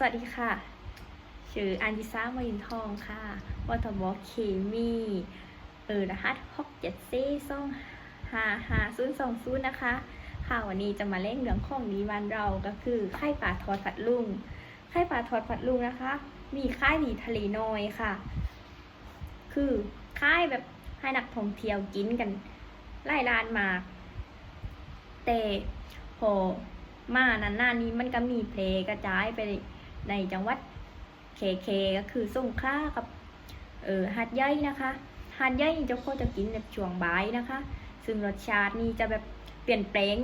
สวัสดีค่ะ ชื่ออันดิซ่ามายินทองค่ะวัตบเคมี เออรหัสหกเจ็ดซีซ่องหาหาศูนย์สองศูนย์นะคะ ค่ะวันนี้จะมาเล่นเรื่องของดีวันเราก็คือไข่ปลาทอดผัดลุง ไข่ปลาทอดผัดลุงนะคะ มีค่ายดีทะเลน้อยค่ะ คือค่ายแบบให้นักท่องเที่ยวกินกันไล่ลานมากแต่พอมานานๆนี้มันก็มีเพลงกระจายไป ในจังหวัดเคเคก็คือสงขลากับเออหาดใหญ่นะคะหาดใหญ่เจ้าก็จะกินแบบช่วงบ่ายนะคะ ซึ่งรสชาตินี่จะแบบเปลี่ยนแปลง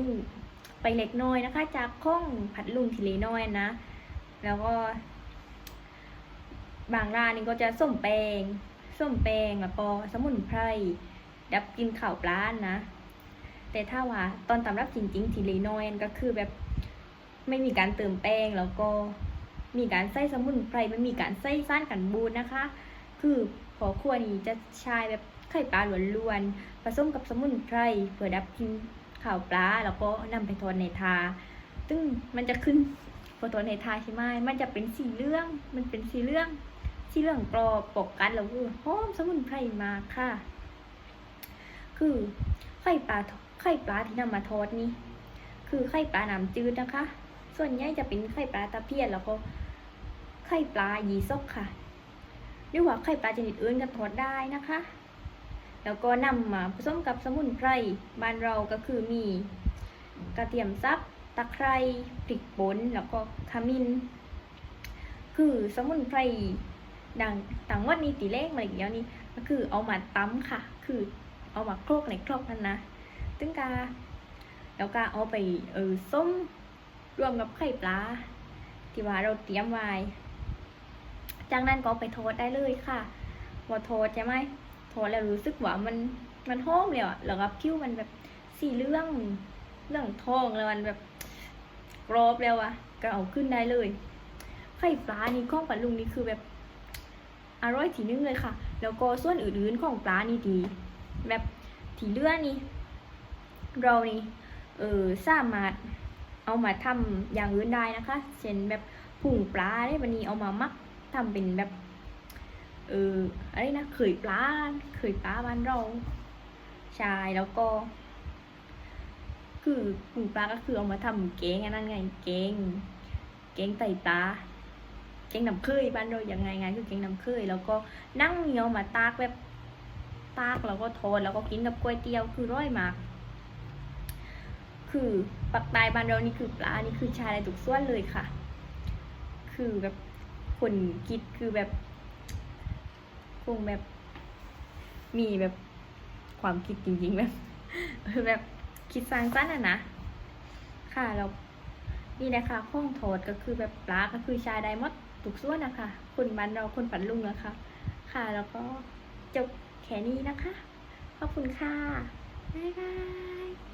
ไปเล็กน้อยนะคะ จากข้องผัดลุงทีเลน้อยนะ แล้วก็ บางร้านนี่ก็จะส้มแปงส้มแปงแล้วก็สมุนไพรดับกินข่าวปลานะ แต่ถ้าว่าตอนตำรับจริงๆทีเลน้อยก็คือแบบไม่มีการเติมแป้งแล้วก็ มีการใส่สมุนไพรไม่มีการใส่ซ่านกันบูดนะคะ คือพอครัวนี้จะใช้แบบไข่ปลาล้วนๆผสมกับสมุนไพรเพื่อดับกลินข่าวปลาแล้วก็นำไปทอดในทา ซึ่งมันจะขึ้นพอทอดในทาใช่ไหมมันจะเป็นสีเหลืองมันเป็นสีเหลืองสีเหลืองกรอบปกกันแล้วคือหอมสมุนไพรมากค่ะ คือไข่ปลาไข่ปลาที่นำมาทอดนี่คือไข่ปลาน้ำจืดนะคะ ส่วนใหญ่จะเป็นไข่ปลาตะเพียนแล้วก็ ไข่ปลายีซกค่ะหรือว่าไข่ปลาชนิดอื่นก็ทอดได้นะคะ แล้วก็นำมาผสมกับสมุนไพรบ้านเราก็คือมีกระเทียมซับตะไคร้พริกป่นแล้วก็ขมิ้น คือสมุนไพรดังต่างวัดนี้ตีเลขมาอีกแล้วนี่ก็คือเอามาตั้มค่ะ คือเอามาโคลกในครกนั่นนะตึงกาแล้วก็เอาไปเออส้มรวมกับไข่ปลาที่ว่าเราเตรียมไว้ จากนั้นก็ไปโทอดได้เลยค่ะพอทอดใช่ไหมโทอดแล้วรู้สึกว่ามันมันหอมเลยอะแล้วก็ผิวมันแบบสีเหลื่องเหลื่องทองแล้วมันแบบกรอบแล้วอะก็เอาขึ้นได้เลย ไข่ปลานี่ข้องปลาลุงนี่คือแบบอร่อยทีนึงเลยค่ะ แล้วก็ส่วนอื่นๆของปลานี่ดี แบบทีเลือนี่ เรานี่เออสามารถเอามาทำอย่างอื่นได้นะคะ เช่นแบบผุ่งปลาได้วันนี้เอามามัก ทำเป็นแบบ เอออะไรนะเขยปลาเขยปลาบ้านเราใช่แล้วก็ คือผุ่งปลาก็คือเอามาทำเก้งอันนั้นไงเก้งเก้งไตปลาเก้งน้ำเคยบ้านเราอย่างไงไงคือเก้งน้ำเคยแล้วก็นั่งเหนียวมาตากแบบตากแล้วก็ทอดแล้วก็กินกับก๋วยเตี๋ยวคือร้อยมาก คือปักตายบ้านเรานี่คือปลานี่คือชาอะไรทุกส่วนเลยค่ะ คือแบบ คนคิดคือแบบ คงแบบ มีแบบความคิดจริงๆแบบเออแบบคิดสร้างสรรค์อะนะ ค่ะแล้วนี่นะคะข้องโทษก็คือแบบปลาก็คือชายไดมดทุกส่วนนะคะคนบ้านเราคนปันลุงนะคะ ค่ะแล้วก็จบแค่นี้นะคะ ขอบคุณค่ะ บ๊ายบาย